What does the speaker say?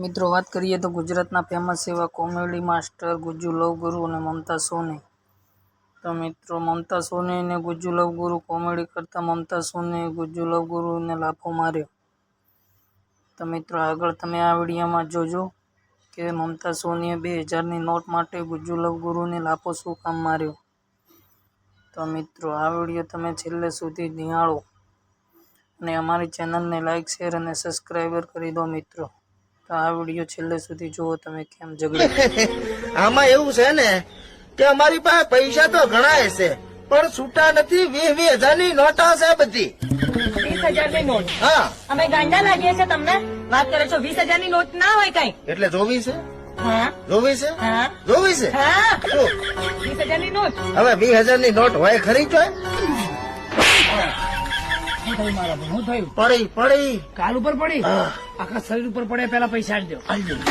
મિત્રો, વાત કરીએ તો ગુજરાતના ફેમસ એવા કોમેડી માસ્ટર ગુજ્જુ લવગુરુ અને મમતા સોની. તો મિત્રો, મમતા સોની અને ગુજ્જુ લવગુરુ કોમેડી કરતા મમતા સોની ગુજ્જુ લવગુરુને લાફો માર્યો. તો મિત્રો, આગળ તમે આ વિડીયોમાં જોજો કે મમતા સોનીએ બે હજારની નોટ માટે ગુજ્જુ લવગુરુને લાફો શું કામ માર્યો. તો મિત્રો, આ વીડિયો તમે છેલ્લે સુધી નિહાળો અને અમારી ચેનલને લાઈક, શેર અને સબસ્ક્રાઈબર કરી દો મિત્રો. તો આ વીડિયો છેલ્લે સુધી જુઓ તમે કેમ ઝઘડે આમાં એવું છે ને કે અમારી પાસે પૈસા તો ઘણા હશે પણ છૂટા નથી વીસ વીસ હજારની નોટા છે બધી. વીસ હજારની નોટ? હા. અમે ગાંડા લાગીએ છે તમને? વાત કરો છો વીસ હજારની નોટ ના હોય કઈ? એટલે જોવી છે? હા. જોવી છે? જોવી છે? વીસ હજારની નોટ? હવે વીસ હજારની નોટ હોય ખરી ચોય શું થયું મારા ભાઈ? શું થયું પડી પડી કાલ ઉપર પડી. આખા શરીર ઉપર પડે પેલા પૈસા આપજો આઈ ગયું.